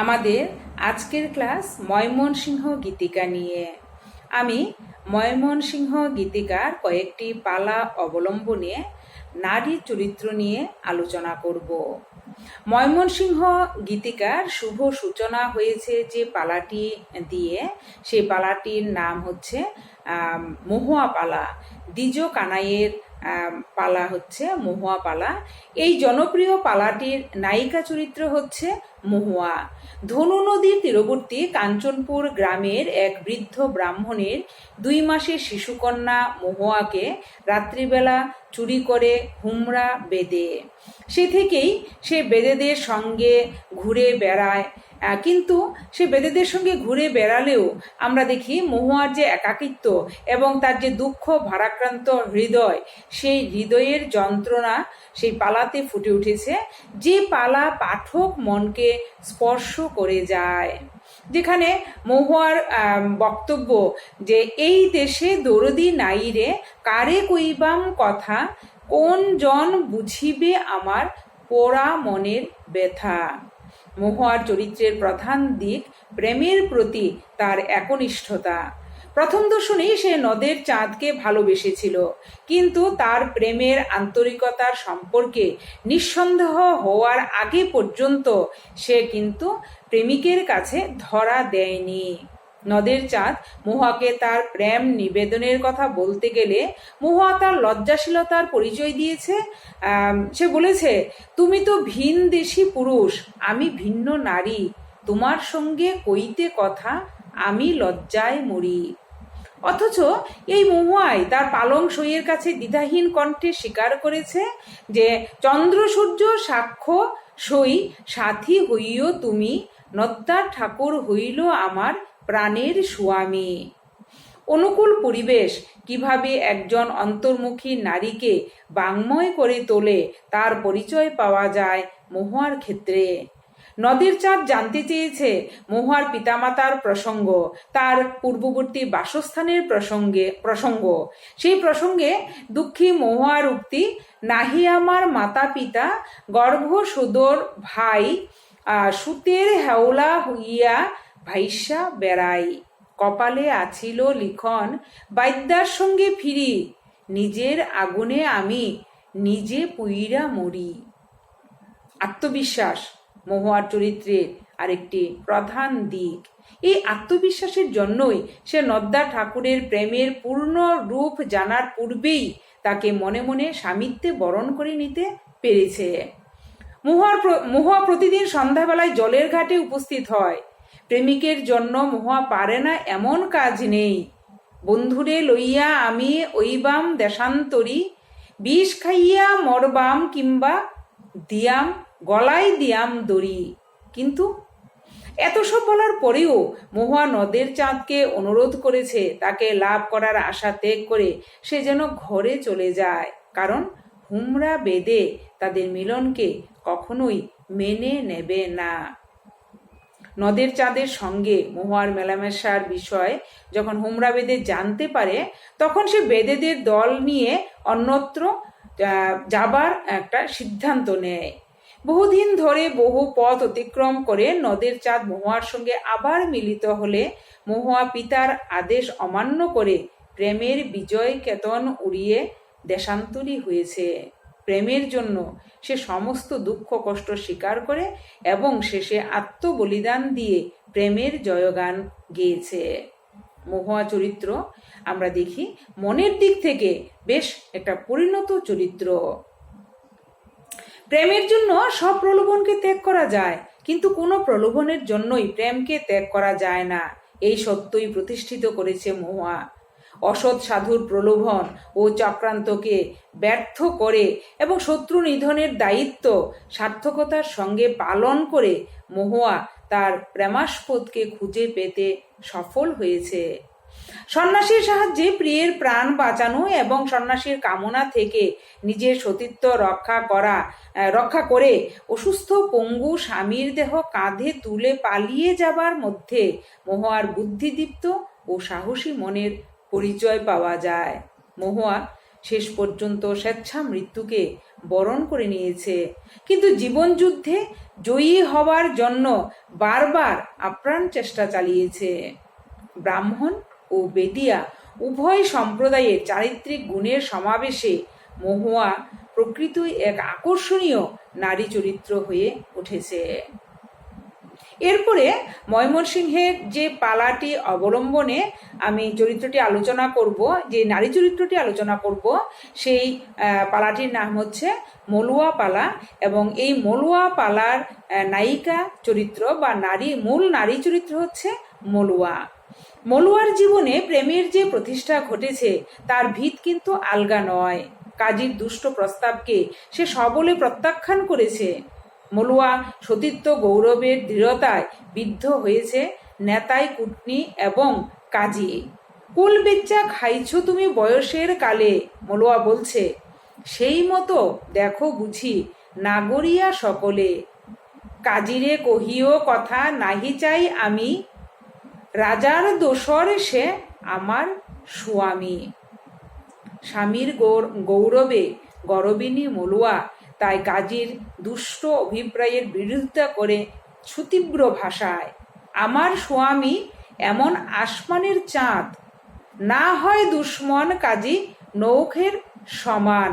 আমাদের আজকের ক্লাস ময়মনসিংহ গীতিকা নিয়ে। আমি ময়মনসিংহ গীতিকার কয়েকটি পালা অবলম্বনে নারী চরিত্র নিয়ে আলোচনা করব। ময়মনসিংহ গীতিকার শুভ সূচনা হয়েছে যে পালাটি দিয়ে। সেই পালাটির নাম হচ্ছে মহুয়া পালা। দ্বিজ কানাইয়ের পালা হচ্ছে মহুয়া পালা। এই জনপ্রিয় পালাটির নায়িকা চরিত্র হচ্ছে মহুয়া। ধনু নদীর তীরবর্তী কাঞ্চনপুর গ্রামের এক বৃদ্ধ ব্রাহ্মণের দুই মাসের শিশুকন্যা মহুয়াকে রাত্রিবেলা চুরি করে হুমরা বেদে সে থেকেই সে বেদেদের সঙ্গে ঘুরে বেড়ায়। কিন্তু সে বেদেদের সঙ্গে ঘুরে বেড়ালেও আমরা দেখি মহুয়ার যে একাকিত্ব এবং তার যে দুঃখ ভারাক্রান্ত হৃদয়, সেই হৃদয়ের যন্ত্রণা সেই পালাতে ফুটে উঠেছে। যে পালা পাঠক মনকে স্পর্শ করে যায়। যেখানে মহুয়ার বক্তব্য যে, এই দেশে দরদি নাইরে কারে কইবাম কথা? কোন জন বুঝিবে আমার পোড়া মনের ব্যথা? মহুয়ার চরিত্রের প্রধান দিক প্রেমের প্রতি তার একনিষ্ঠতা। প্রথম দর্শনেই সে নদের চাঁদকে ভালোবেসেছিল। কিন্তু তার প্রেমের আন্তরিকতার সম্পর্কে নিঃসন্দেহ হওয়ার আগে পর্যন্ত সে কিন্তু প্রেমিকের কাছে ধরা দেয়নি। নদের চাঁদ মহুয়াকে তার প্রেম নিবেদনের কথা বলতে গেলে মহুয়া তার লজ্জাশীলতার পরিচয় দিয়েছে। সে বলেছে, তুমি তো ভিন দেশি পুরুষ, আমি ভিন্ন নারী। তোমার সঙ্গে কইতে কথা, আমি লজ্জায় মরি। অথচ এই মহুয়াই তার পালং সইয়ের কাছে দ্বিধাহীন কণ্ঠে স্বীকার করেছে যে, চন্দ্র সূর্য সাক্ষ্য সই, সাথী হইও তুমি নত্তার ঠাকুর হইল আমার প্রাণের স্বামী অনুকূল পরিবেশ কীভাবে একজন অন্তর্মুখী নারীকে বাংময় করে তোলে, তার পরিচয় পাওয়া যায় মহুয়ার ক্ষেত্রে। নদীর চাঁদ জানতে চেয়েছে মহুয়ার পিতামাতার প্রসঙ্গ, তার পূর্ববর্তী বাসস্থানের প্রসঙ্গে, প্রসঙ্গ। সেই প্রসঙ্গে দুঃখী মহুয়ার উক্তি, নাহি আমার মাতা পিতা গর্ভ সুদর ভাই সুতের হেওলা হইয়া ভাইসা বেড়াই। কপালে আছিল লিখন, বাদ্যার সঙ্গে ফিরি, নিজের আগুনে আমি নিজে পুইরা মরি। আত্মবিশ্বাস। মহুয়ার চরিত্রের আরেকটি প্রধান দিক। এই আত্মবিশ্বাসের জন্যই সে নদ্দা ঠাকুরের প্রেমের পূর্ণ রূপ জানার পূর্বেই তাকে মনে মনে স্বামিত্বে বরণ করে নিতে পেরেছে। মহুয়ার মহুয়া প্রতিদিন সন্ধ্যাবেলায় জলের ঘাটে উপস্থিত হয়। প্রেমিকের জন্য মহুয়া পারে না এমন কাজ নেই। বন্ধুরে লইয়া আমি ওইবাম দেশান্তরী, বিষ খাইয়া মরবাম কিংবা দিয়াম গলায় দিয়াম দড়ি। কিন্তু এত সব বলার পরেও মহুয়া নদের চাঁদকে অনুরোধ করেছে তাকে লাভ করার আশা ত্যাগ করে সে যেন ঘরে চলে যায়। কারণ হুমরা বেদে তাদের মিলনকে কখনোই মেনে নেবে না। নদের চাঁদের সঙ্গে মহুয়ার মেলামেশার বিষয় যখন হুমরা বেদে জানতে পারে, তখন সে বেদেদের দল নিয়ে অন্যত্র যাবার একটা সিদ্ধান্ত নেয়। বহুদিন ধরে বহু পথ অতিক্রম করে নদের চাঁদ মহুয়ার সঙ্গে আবার মিলিত হলে মহুয়া পিতার আদেশ অমান্য করে প্রেমের বিজয় কেতন উড়িয়ে দেশান্তরী হয়েছে। প্রেমের জন্য সে সমস্ত দুঃখ কষ্ট স্বীকার করে এবং শেষে আত্মবলিদান দিয়ে প্রেমের জয়গান গেয়েছে। মহুয়া চরিত্র আমরা দেখি মনের দিক থেকে বেশ একটা পরিণত চরিত্র। প্রেমের জন্য সব প্রলোভনকে ত্যাগ করা যায়, কিন্তু কোনো প্রলোভনের জন্যই প্রেমকে ত্যাগ করা যায় না। এই সত্যই প্রতিষ্ঠিত করেছে মহুয়া। অসৎ সাধুর প্রলোভন ও চক্রান্তকে ব্যর্থ করে এবং শত্রু নিধনের দায়িত্ব সার্থকতার সঙ্গে পালন করে মহুয়া তার প্রেমাস্পদকে খুঁজে পেতে সফল হয়েছে। সন্ন্যাসীর সাহায্যে প্রিয়ের প্রাণ বাঁচানো এবং সন্ন্যাসীর কামনা থেকে নিজের সতীত্ব রক্ষা করা রক্ষা করে অসুস্থ পঙ্গু স্বামীর দেহ কাঁধে তুলে পালিয়ে যাবার মধ্যে মহুয়ার বুদ্ধিদীপ্ত ও সাহসী মনের পরিচয় পাওয়া যায়। মহুয়া শেষ পর্যন্ত স্বেচ্ছা মৃত্যুকে বরণ করে নিয়েছে। কিন্তু জীবনযুদ্ধে জয়ী হওয়ার জন্য বারবার আপ্রাণ চেষ্টা চালিয়েছে। ব্রাহ্মণ ও বেদিয়া উভয় সম্প্রদায়ের চারিত্রিক গুণের সমাবেশে মহুয়া প্রকৃতই এক আকর্ষণীয় নারী চরিত্র হয়ে উঠেছে। এরপরে ময়মনসিংহের যে পালাটি অবলম্বনে আমি চরিত্রটি আলোচনা করব, যে নারী চরিত্রটি আলোচনা করব, সেই পালাটির নাম হচ্ছে মলুয়া পালা এবং এই মলুয়া পালার নায়িকা চরিত্র বা নারী, মূল নারী চরিত্র হচ্ছে মলুয়া। মলুয়ার জীবনে প্রেমের যে প্রতিষ্ঠা ঘটেছে, তার ভিত কিন্তু আলগা নয়। কাজীর দুষ্ট প্রস্তাবকে সে সবলে প্রত্যাখ্যান করেছে। মলুয়া সতীত্ব গৌরবের দৃঢ়তায় বিদ্ধ হয়েছে নেতাই কুটনি এবং কাজী। কুল বেচ্চা খাইছ তুমি বয়সের কালে মলুয়া বলছে। সেই মতো দেখো বুঝি, নাগরিয়া সকলে। কাজিরে কহিও কথা নাহি চাই আমি রাজার দোসর সে আমার স্বামী স্বামীর গৌরবে গরবিনী মলুয়া তাই কাজীর দুষ্ট অভিপ্রায়ের বিরোধিতা করে সুতীব্র ভাষায়, আমার স্বামী এমন আসমানের চাঁদ, না হয় দুশ্মন কাজী নৌখের সমান,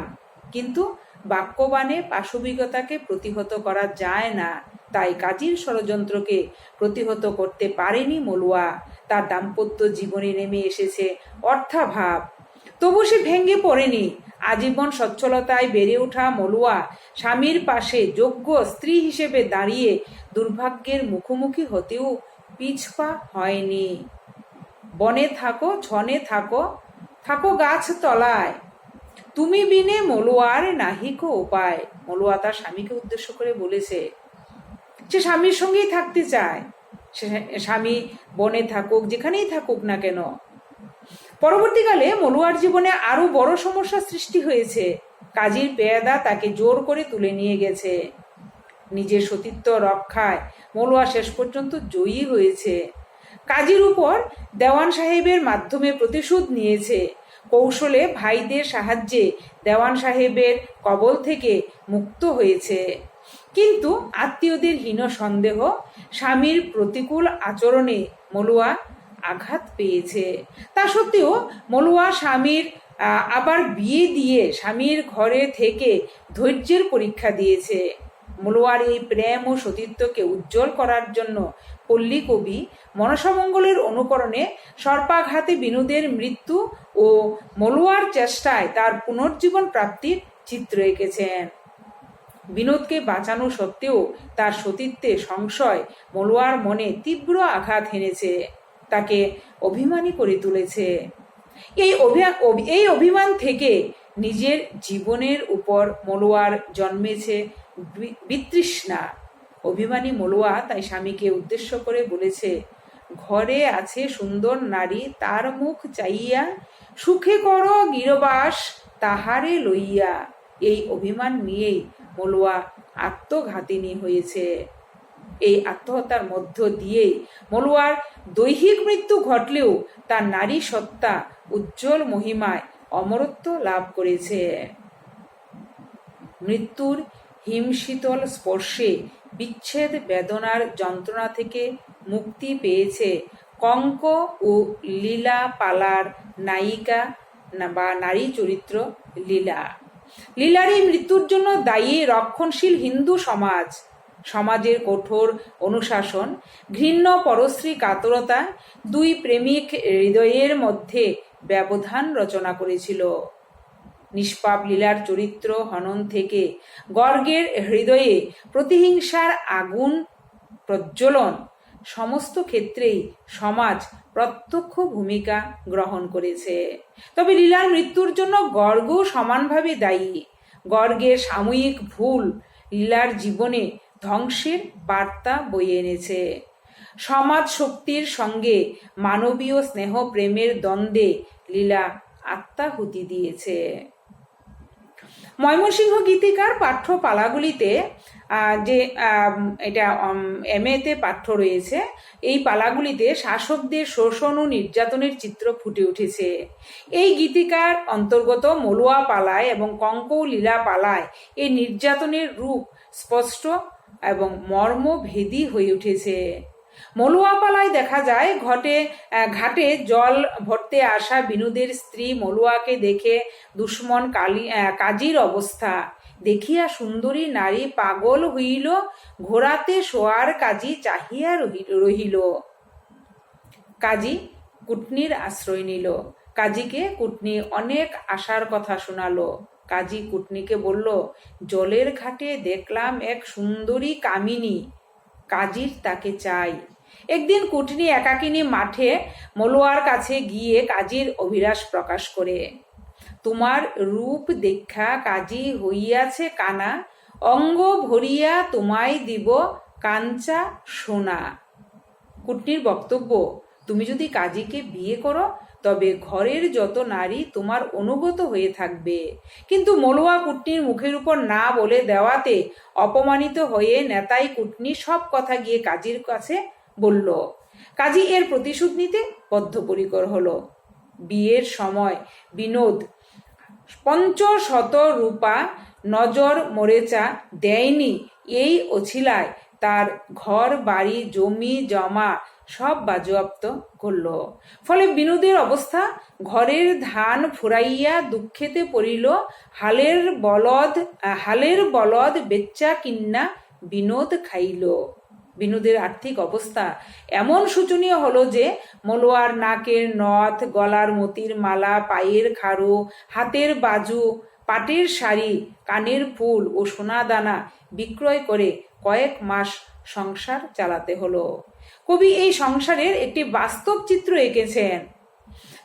কিন্তু বাক্যবাণে পাশবিকতাকে প্রতিহত করা যায় না। তাই কাজীর ষড়যন্ত্রকে প্রতিহত করতে পারেনি মলুয়া। তার দাম্পত্য জীবনে নেমে এসেছে অর্থাভাব। তবু সে ভেঙ্গে পড়েনি। আজীবন সচ্ছলতায় বেড়ে ওঠা মলুয়া স্বামীর পাশে যোগ্য স্ত্রী হিসেবে দাঁড়িয়ে দুর্ভাগ্যের মুখোমুখি হতেও পিছপা হয়নি। বনে থাকো ছনে থাকো থাকো গাছ তলায়। তুমি বিনে মলুয়ার নাহিক উপায়। মলুয়া তার স্বামীকে উদ্দেশ্য করে বলেছে সে স্বামীর সঙ্গেই থাকতে চায়, সে স্বামী বনে থাকুক, যেখানেই থাকুক না কেন। পরবর্তীকালে মলুয়ার জীবনে আরও বড় সমস্যা সৃষ্টি হয়েছে। কাজীর পেয়াদা তাকে জোর করে তুলে নিয়ে গেছে। নিজের সতীত্ব রক্ষায় মলুয়া শেষ পর্যন্ত জয়ী হয়েছে। কাজীর উপর দেওয়ান সাহেবের মাধ্যমে প্রতিশোধ নিয়েছে। কৌশলে ভাইদের সাহায্যে দেওয়ান সাহেবের কবল থেকে মুক্ত হয়েছে। কিন্তু আত্মীয়দের হীন সন্দেহ স্বামীর প্রতিকূল আচরণে মলুয়া আঘাত পেয়েছে। তা সত্ত্বেও মলুয়া স্বামীর আবার বিয়ে দিয়ে স্বামীর ঘরে থেকে ধৈর্যের পরীক্ষা দিয়েছে। মলুয়ার এই প্রেম ও সতীত্বকে উজ্জ্বল করার জন্য পল্লী কবি মনসামঙ্গলের অনুকরণে সর্পাঘাতে বিনোদের মৃত্যু ও মলুয়ার চেষ্টায় তার পুনর্জীবন প্রাপ্তির চিত্র এঁকেছেন। বিনোদকে বাঁচানো সত্ত্বেও তার সতীত্বে সংশয় মলুয়ার মনে তীব্র আঘাত হেনেছে, তাকে অভিমানী করে তুলেছে। এই এই অভিমান থেকে নিজের জীবনের উপর মলোয়ার জন্মেছে বিতৃষ্ণা। অভিমানী মলোয়া তাই স্বামীকে উদ্দেশ্য করে বলেছে, ঘরে আছে সুন্দর নারী, তার মুখ চাইয়া সুখে কর গিরবাস তাহারে লইয়া। এই অভিমান নিয়েই মলোয়া আত্মঘাতিনী হয়েছে। এই আত্মহত্যার মধ্য দিয়েই মলুয়ার দৈহিক মৃত্যু ঘটলেও তার নারী সত্তা উজ্জ্বল মহিমায় অমরত্ব লাভ করেছে। মৃত্যুর হিমশীতল স্পর্শে বিচ্ছেদ বেদনার যন্ত্রণা থেকে মুক্তি পেয়েছে কঙ্ক ও লীলা পালার নায়িকা বা নারী চরিত্র লীলা। লীলার মৃত্যুর জন্য দায়ী রক্ষণশীল হিন্দু সমাজ। সমাজের কঠোর অনুশাসন, ঘৃণ্য পরশ্রী কাতরতা দুই প্রেমিক হৃদয়ের মধ্যে ব্যবধান রচনা করেছিল। নিষ্পাপ লীলার চরিত্র হনন থেকে গর্গের হৃদয়ে প্রতিহিংসার আগুন প্রজ্বলন সমস্ত ক্ষেত্রেই সমাজ প্রত্যক্ষ ভূমিকা গ্রহণ করেছে। তবে লীলার মৃত্যুর জন্য গর্গ সমানভাবে দায়ী। গর্গের সাময়িক ভুল লীলার জীবনে ধ্বংসের বার্তা বয়ে এনেছে। সমাজ শক্তির সঙ্গে মানবীয় স্নেহ প্রেমের দ্বন্দ্বে লীলা আত্মাহুতি দিয়েছে। ময়মনসিংহ গীতিকার পাঠ্য পালাগুলিতে যে এটা এম এতে পাঠ্য রয়েছে, এই পালাগুলিতে শাসকদের শোষণ ও নির্যাতনের চিত্র ফুটে উঠেছে। এই গীতিকার অন্তর্গত মলুয়া পালায় এবং কঙ্ক লীলা পালায় এই নির্যাতনের রূপ স্পষ্ট এবং মর্মভেদী হয়ে উঠেছে। মলুয়াপালায় দেখা যায়, ঘটে ঘাটে জল ভরতে আসা বিনুদের স্ত্রী মলুয়াকে দেখে দুশ্মন কালী কাজীর অবস্থা। দেখিয়া সুন্দরী নারী পাগল হইল, ঘোড়াতে শোয়ার কাজী চাহিয়া রহি- রহিল। কাজী কুটনির আশ্রয় নিল। কাজীকে কুটনি অনেক আশার কথা শোনালো। কাজী কুটনিকে বলল, জলের ঘাটে দেখলাম এক সুন্দরী কামিনী। কাজীর তাকে চাই। একদিন কুটনি একাকিনী মাঠে মলোয়ার কাছে গিয়ে কাজীর অভিলাষ প্রকাশ করে, তোমার রূপ দেখা কাজী হইয়াছে কানা, অঙ্গ ভরিয়া তোমায় দিব কাঞ্চা সোনা। কুটনির বক্তব্য, তুমি যদি কাজীকে বিয়ে করো, তবে ঘরের যত নারী তোমার অনুগত হয়ে থাকবে। কিন্তু মলোয়া কুটনির মুখের উপর না বলে দেওয়াতে অপমানিত হয়ে নেতাই কুটনি সব কথা গিয়ে কাজীর কাছে বলল, কাজী, এর প্রতিশোধ নিতে বদ্ধপরিকর হলো। বিয়ের সময় বিনোদ পঞ্চশত রূপা নজর মরেচা দেয়নি। এই অছিলায় তার ঘর, বাড়ি, জমি, জমা সব বাজেয়াপ্ত করল। ফলে বিনোদের অবস্থা ঘরের ধান ফুরাইয়া দুঃখেতে পড়িল। হালের বলদ হালের বলদ বেচ্চা কিন্না বিনোদ খাইল। বিনোদের আর্থিক অবস্থা এমন শোচনীয় হলো যে মলোয়ার নাকের নথ, গলার মতির মালা, পায়ের খাড়ো, হাতের বাজু, পাটের শাড়ি, কানের ফুল ও সোনা দানা বিক্রয় করে কয়েক মাস সংসার চালাতে হলো। কবি এই সংসারের একটি বাস্তব চিত্র এঁকেছেন।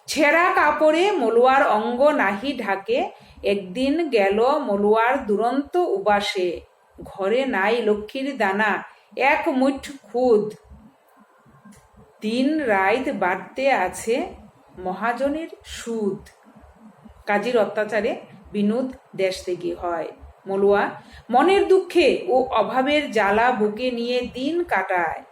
ছেঁড়া কাপড়ে মলুয়ার অঙ্গ নাহি ঢাকে, একদিন গেল মলুয়ার দুরন্ত উবাসে ঘরে নাই লক্ষ্মীর দানা এক মুঠ খুদ। দিন রাত বাড়তে আছে মহাজনের সুদ। কাজীর অত্যাচারে বিনোদ দেশ থেকে হয়। মলুয়া, মনের দুঃখে ও অভাবের জ্বালা বুকে নিয়ে দিন কাটায়।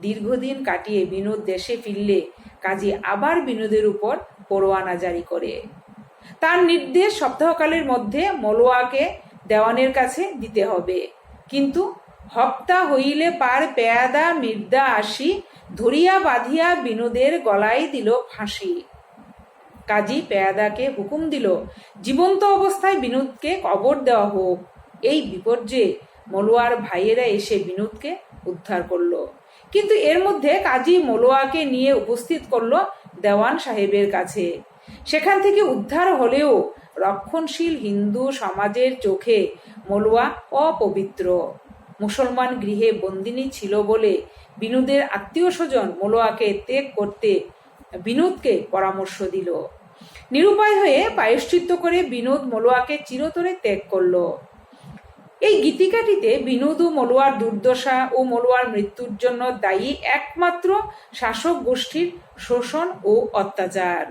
দীর্ঘদিন কাটিয়ে বিনোদ দেশে ফিরলে কাজী আবার বিনোদের উপর পরোয়ানা জারি করে। তার নির্দেশ সপ্তাহকালের মধ্যে মলোয়াকে দেওয়ানের কাছে দিতে হবে। কিন্তু হপ্তা হইলে পার পেয়াদা মির্দা আসি, ধরিয়া বাঁধিয়া বিনোদের গলায় দিল ফাঁসি। কাজী পেয়াদাকে হুকুম দিল, জীবন্ত অবস্থায় বিনোদকে কবর দেওয়া হোক। এই বিপর্যয়ে মলোয়ার ভাইয়েরা এসে বিনোদকে উদ্ধার করল। কিন্তু এর মধ্যে কাজী মলোয়াকে নিয়ে উপস্থিত করল দেওয়ান সাহেবের কাছে। সেখান থেকে উদ্ধার হলেও রক্ষণশীল হিন্দু সমাজের চোখে মলোয়া অপবিত্র। মুসলমান গৃহে বন্দিনী ছিল বলে বিনোদের আত্মীয় স্বজন মলোয়াকে ত্যাগ করতে বিনোদকে পরামর্শ দিল। নিরুপায় হয়ে পায়শ্চিত্ত করে বিনোদ মলোয়াকে চিরতরে ত্যাগ করল। এই গীতিকাটিতে বিনোদ ও মলোয়ার দুর্দশা ও মলোয়ার মৃত্যুর জন্য দায়ী একমাত্র শাসক গোষ্ঠীর শোষণ ও অত্যাচার।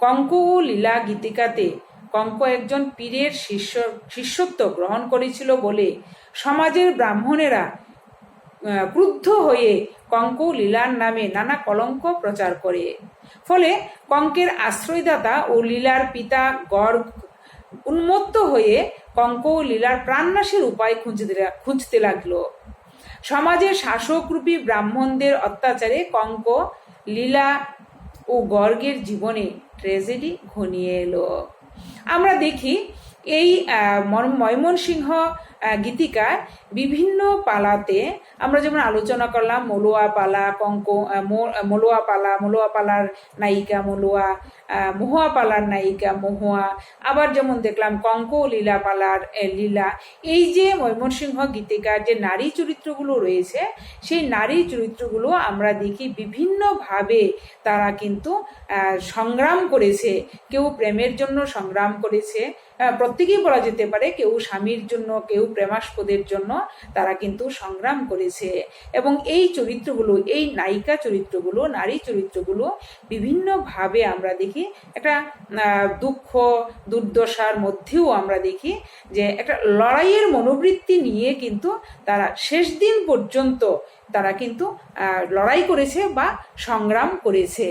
কঙ্ক ও লীলা গীতিকাতে কঙ্ক একজন পীরের শিষ্য, শিষ্যত্ব গ্রহণ করেছিল বলে সমাজের ব্রাহ্মণেরা ক্রুদ্ধ হয়ে কঙ্ক লীলার নামে নানা কলঙ্ক প্রচার করে। ফলে কঙ্কের আশ্রয়দাতা ও লীলার পিতা গর্গ উন্মত্ত হয়ে কঙ্ক ও লীলার প্রাণনাশের উপায় খুঁজতে খুঁজতে লাগল। সমাজের শাসকরূপী ব্রাহ্মণদের অত্যাচারে কঙ্ক লীলা ও গর্গের জীবনে ট্র্যাজেডি ঘনিয়ে এলো। আমরা দেখি এই ময়মনসিংহ গীতিকার বিভিন্ন পালাতে আমরা যেমন আলোচনা করলাম, মলুয়া পালা, কঙ্ক মলুয়া পালা, মলুয়া পালার নায়িকা মলুয়া মহুয়া পালার নায়িকা মহুয়া, আবার যেমন দেখলাম কঙ্ক লীলা পালার লীলা। এই যে ময়মনসিংহ গীতিকার যে নারী চরিত্রগুলো রয়েছে, সেই নারী চরিত্রগুলো আমরা দেখি বিভিন্নভাবে তারা কিন্তু সংগ্রাম করেছে। কেউ প্রেমের জন্য সংগ্রাম করেছে প্রত্যেকেই বলা যেতে পারে কেউ স্বামীর জন্য, কেউ প্রেমাস্পদের জন্য তারা কিন্তু সংগ্রাম করেছে। এবং এই চরিত্রগুলো, এই নায়িকা চরিত্রগুলো, নারী চরিত্রগুলো বিভিন্নভাবে আমরা দেখি, একটা দুঃখ, দুর্দশার মধ্যেও আমরা দেখি যে একটা লড়াইয়ের মনোবৃত্তি নিয়ে কিন্তু তারা শেষ দিন পর্যন্ত তারা কিন্তু লড়াই করেছে বা সংগ্রাম করেছে।